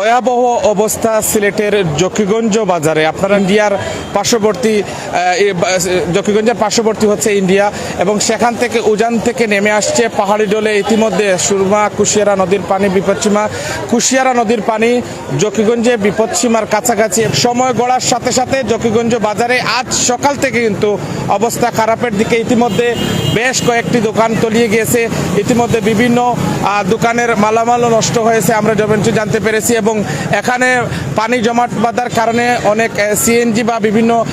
ভয়াবহ অবস্থা সিলেটের জকিগঞ্জ বাজারে। আপনারা ইন্ডিয়ার পার্শ্ববর্তী জকিগঞ্জের পার্শ্ববর্তী হচ্ছে ইন্ডিয়া এবং সেখান থেকে উজান থেকে নেমে আসছে পাহাড়ি ডলে। ইতিমধ্যে সুরমা, কুশিয়ারা নদীর পানি বিপদসীমা, কুশিয়ারা নদীর পানি জকিগঞ্জে বিপদসীমার কাছাকাছি। সময় গড়ার সাথে সাথে জকিগঞ্জ বাজারে আজ সকাল থেকে কিন্তু অবস্থা খারাপের দিকে ইতিমধ্যে বেশ কয়েকটি দোকান তলিয়ে গিয়েছে। ইতিমধ্যে বিভিন্ন দোকানের মালামালও নষ্ট হয়েছে, আমরা যবেন্টু জানতে পেরেছি এবং এখানে পানি জমাট বাঁধার কারণে অনেক সিএনজি বা বিভিন্ন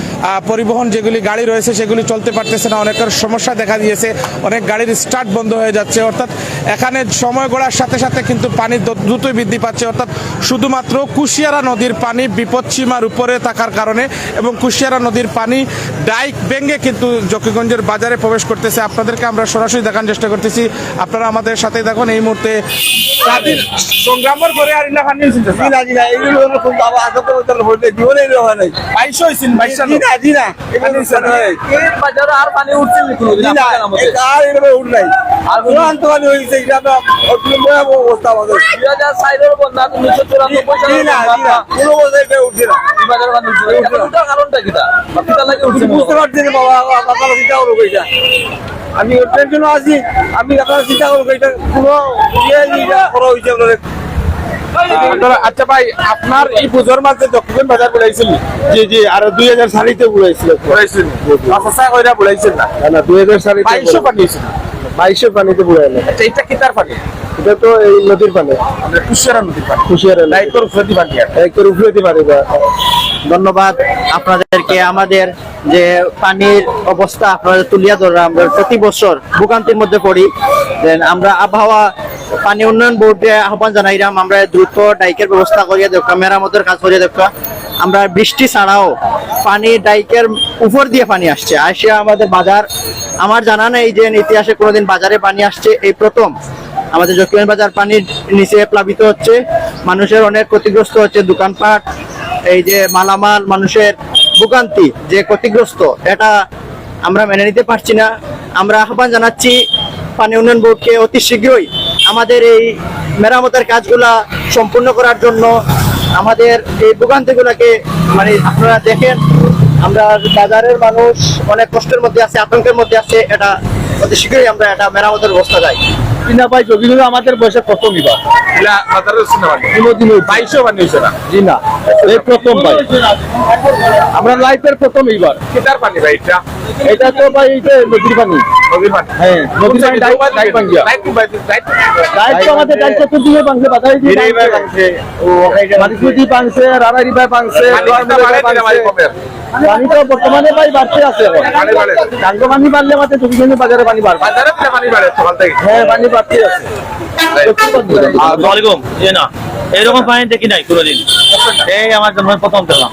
পরিবহন যেগুলি গাড়ি রয়েছে সেগুলি চলতে পারতেছে না, অনেকের সমস্যা দেখা দিয়েছে, অনেক গাড়ির স্টার্ট বন্ধ হয়ে যাচ্ছে। অর্থাৎ এখানে সময় গড়ার সাথে সাথে কিন্তু পানি দ্রু- দ্রুতই বৃদ্ধি পাচ্ছে। অর্থাৎ শুধুমাত্র কুশিয়ারা নদীর পানি বিপদসীমার উপরে থাকার কারণে এবং কুশিয়ারা নদীর পানি ডাইক ভেঙে কিন্তু জকিগঞ্জের বাজারে প্রবেশ করতেছে। আপনাদেরকে আমরা সরাসরি দেখার চেষ্টা করতেছি। আপনারা আমাদের সাথে দেখুন এই মুহূর্তে সংগ্রামের পরে আর না জি খুব বাবা জীবনে হয় নাই। না? জি না। বাজারে আর পানি উঠছে জি না আর উঠ নাই? চূড়ান্ত পানি হয়েছে এটা ভয়াবহ অবস্থা আমাদের। দুই হাজার সাইডের বন্যা উনিশশো চুরানব্বই জি সালের না জি না বন্যা। কোনো বছর এটা উঠছে না। এই বাজারে পানি উঠছে। এখন উঠার কারণটা কিটা? কিটা লাগে উঠছে বুঝতে পারছি না বাবা আপনারা চিন্তা করব এটা। আমি ওটার জন্য আছি আমি আপনারা চিন্তা করব এটা কোনো ইয়ে করা হয়েছে আপনাদের। আচ্ছা ভাই আপনার এই পুজোর মাঝে দক্ষিণ বাজার বলাইছিল? জি জি আর দুই হাজার সারিতে বুড়াইছিল বলাইছিল। কইরা বলাইছিল না। না দুই হাজার সারিতে বাইশো পানি হয়েছিল বাইশো পানিতে বুড়াইলো আচ্ছা এটা কিতার পানি? এটা তো এই নদীর পানি। কুশিয়ারা নদীর পানি। খুশিয়ার লাইকর উপরে পানি। আর এক করে উঠে দিতে ধন্যবাদ আপনাদেরকে আমাদের যে পানির অবস্থা আপনাদের তুলিয়া ধরা আমরা প্রতি বছর ভোগান্তির মধ্যে পড়ি। দেন আমরা আবহাওয়া পানি উন্নয়ন বোর্ডে আহ্বান জানাইলাম আমরা দ্রুত ডাইকের ব্যবস্থা করিয়া দেখা মেরামতের কাজ করিয়া দেখা আমরা বৃষ্টি ছাড়াও পানি ডাইকের উপর দিয়ে পানি আসছে। আসে আমাদের বাজার, আমার জানা নেই যে ইতিহাসে কোনোদিন বাজারে পানি আসছে, এই প্রথম। আমাদের জকিগঞ্জ বাজার পানির নিচে প্লাবিত হচ্ছে, মানুষের অনেক ক্ষতিগ্রস্ত হচ্ছে দোকানপাট, এই যে মালামাল, মানুষের ভোগান্তি যে ক্ষতিগ্রস্ত, এটা আমরা মেনে নিতে পারছি না। আমরা আহ্বান জানাচ্ছি পানি উন্নয়ন বোর্ডকে অতি শীঘ্রই আমাদের এই মেরামতের কাজগুলা সম্পূর্ণ করার জন্য আমাদের এই ভোগান্তিগুলোকে মানে আপনারা দেখেন আমরা বাজারের মানুষ অনেক কষ্টের মধ্যে আছে আতঙ্কের মধ্যে আছে এটা অতি শীঘ্রই আমরা এটা মেরামতের ব্যবস্থা যাই। না ভাই আমাদের বয়সে বাইশো না? জি না এই প্রথম ভাই। আমরা লাইফের প্রথম এইবার। পানি ভাই এটা? এটা তো ভাই এটা নদীর পানি। পানি হ্যাঁ তো বর্তমানে ভাই বাড়তে আছে। ডাঙ্গ পানি বাড়লে আমাদের চব্বিশ বাজারে পানি বাড়বে। পানি বাড়ে সকাল থেকে। হ্যাঁ পানি বাড়তে আছে। এই না এরকম পানি দেখি নাই কোনোদিন। এই আমার জন্ম প্রথম দেখলাম।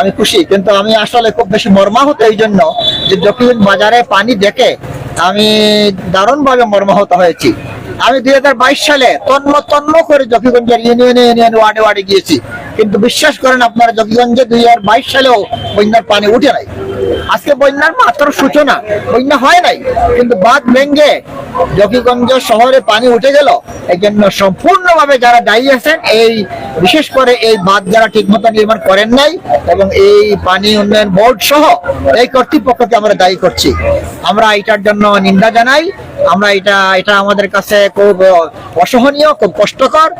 আমি খুশি, কিন্তু আমি আসলে খুব বেশি মর্মাহত এই জন্য যে যখন বাজারে পানি দেখে আমি দারুণভাবে মর্মাহত হয়েছি। আমি দুই হাজার বাইশ সালে তন্ম তন্ম করে জকিগঞ্জের ইউনিয়নে ইউনিয়ন ওয়ার্ডে ওয়ার্ডে গিয়েছি। কিন্তু বিশ্বাস করেন আপনারা জকিগঞ্জে দুই হাজার বাইশ সালেও বন্যার পানি উঠে নাই। আজকে বন্যার মাত্র সূচনা। বন্যা হয় নাই, কিন্তু বাঁধ ভেঙ্গে জকিগঞ্জ শহরে পানি উঠে গেল। এই জন্য সম্পূর্ণভাবে যারা দায়ী আছেন, এই বিশেষ করে এই বাঁধ যারা ঠিক মতো নির্মাণ করেন নাই এবং এই পানি উন্নয়ন বোর্ড সহ এই কর্তৃপক্ষকে আমরা দায়ী করছি। আমরা এটার জন্য নিন্দা জানাই। আমরা এটা এটা আমাদের কাছে খুব অসহনীয়, খুব কষ্টকর।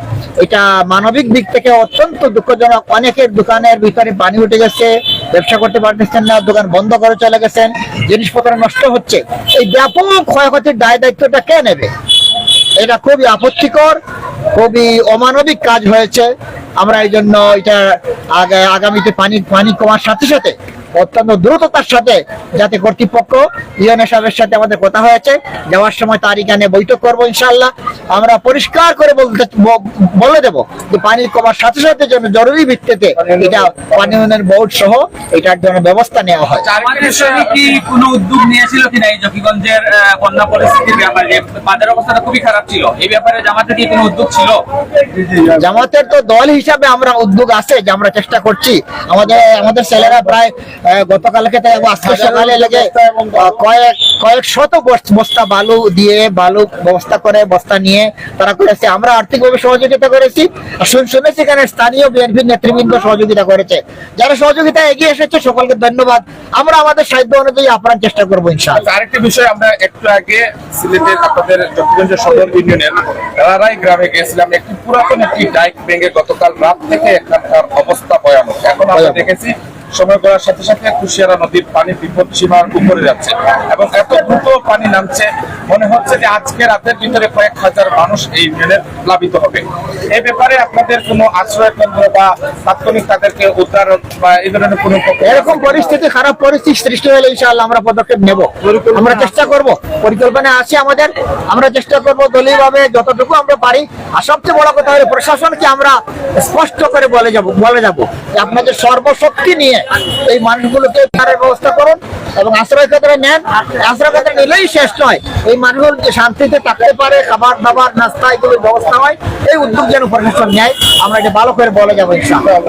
এটা মানবিক দিক থেকে অত্যন্ত দুঃখজনক। অনেকের দোকানের ভিতরে পানি উঠে গেছে, ব্যবসা করতে পারতেছেন না, দোকান বন্ধ করে চলে গেছেন, জিনিসপত্র নষ্ট হচ্ছে। এই ব্যাপক ক্ষয়ক্ষতির দায় দায়িত্বটা কে নেবে? এটা খুবই আপত্তিকর, খুবই অমানবিক কাজ হয়েছে। আমরা এই জন্য এটা আগামীতে পানি পানি কমার সাথে সাথে অত্যন্ত দ্রুততার সাথে যাতে কর্তৃপক্ষ ইউএনএ সাহেবের সাথে আমাদের কথা হয়েছে। যাওয়ার সময় তার এখানে বৈঠক করব ইনশাল্লাহ আমরা পরিষ্কার করে বলতে বলে দেব যে পানি কমার সাথে সাথে যেন জরুরি ভিত্তিতে এটা পানি উন্নয়ন বোর্ড সহ এটার জন্য ব্যবস্থা নেওয়া হয়। জামাতের কি কোনো উদ্যোগ নিয়েছিল কিনা এই জকিগঞ্জের বন্যা পরিস্থিতির ব্যাপারে? বাজার অবস্থাটা খুবই খারাপ ছিল। এই ব্যাপারে জামাতের কি কোনো উদ্যোগ ছিল? জামাতের তো দল হিসাবে আমরা উদ্যোগ আছে যে আমরা চেষ্টা করছি। আমাদের আমাদের ছেলেরা প্রায় গতকালকে আজকে সকালে লেগে কয়েক কয়েক শত বস্তা বালু দিয়ে বালু ব্যবস্থা করে বস্তা নিয়ে তারা করেছে। আমরা আর্থিকভাবে সহযোগিতা করেছি। শুনেছি এখানে স্থানীয় বিএনপির নেতৃবৃন্দ সহযোগিতা করেছে। যারা সহযোগিতা এগিয়ে এসেছে সকলকে ধন্যবাদ। আমরা আমাদের সাধ্য অনুযায়ী আপনার চেষ্টা করব ইনশাআল্লাহ। আচ্ছা, আরেকটি বিষয় আমরা একটু আগে সিলেটের আপনাদের চট্টগ্রাম সদর ইউনিয়নের রারাই গ্রামে গিয়েছিলাম। একটি পুরাতন একটি ডাইক ভেঙে গতকাল রাত থেকে এখানকার অবস্থা ভয়ানক। এখন আমরা দেখেছি সময় করার সাথে সাথে কুশিয়ারা নদীর পানি বিপদ সীমার উপরে যাচ্ছে এবং এত দ্রুত পানি নামছে, মনে হচ্ছে যে আজকে রাতের ভিতরে কয়েক হাজার মানুষ এই ইউনিয়নে প্লাবিত হবে। এই ব্যাপারে আপনাদের কোনো আশ্রয় কেন্দ্র বা তাৎক্ষণিক তাদেরকে উদ্ধার বা এই ধরনের কোনো এরকম পরিস্থিতি, খারাপ পরিস্থিতি সৃষ্টি হলে ইনশাআল্লাহ আমরা পদক্ষেপ নেব। আমরা চেষ্টা করব, পরিকল্পনা আছে আমাদের, আমরা চেষ্টা করব দলীয় ভাবে যতটুকু আমরা পারি। আর সবচেয়ে বড় কথা হলো প্রশাসনকে আমরা স্পষ্ট করে বলে যাব বলে যাব আপনাদের সর্বশক্তি নিয়ে এই মানুষগুলোকে উদ্ধারের ব্যবস্থা করুন এবং আশ্রয় ক্ষেত্রে নেন। আশ্রয় ক্ষেত্রে নিলেই শেষ নয়। এই মানুষগুলো শান্তিতে থাকতে পারে, খাবার দাবার, নাস্তা, এগুলোর ব্যবস্থা হয়, এই উদ্যোগ যেন প্রশাসন নেয়, আমরা এটা ভালো করে বলে যাব